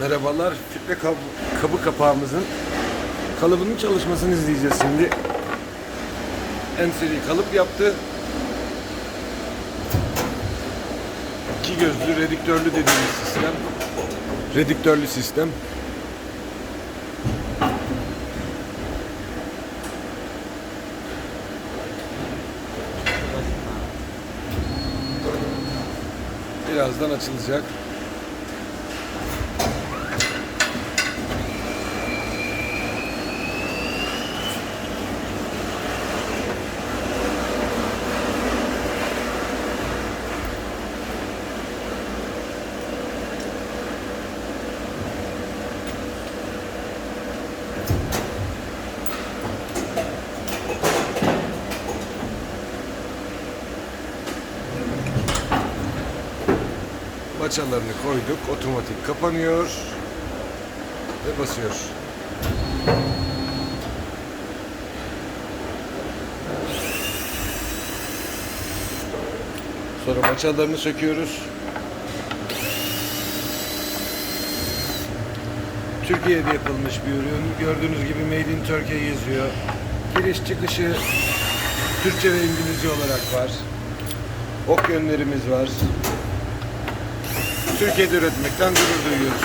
Merhabalar. Filtre kab kabı kapağımızın kalıbının çalışmasını izleyeceğiz şimdi. En seri kalıp yaptı. İki gözlü rediktörlü dediğimiz sistem. Rediktörlü sistem. Birazdan açılacak. Baçalarını koyduk. Otomatik kapanıyor. Ve basıyor. Sonra baçalarını söküyoruz. Türkiye'de yapılmış bir ürün. Gördüğünüz gibi Made in Turkey yazıyor. Giriş çıkışı Türkçe ve İngilizce olarak var. Ok yönlerimiz var. Türkiye'de üretmekten gurur duyuyoruz.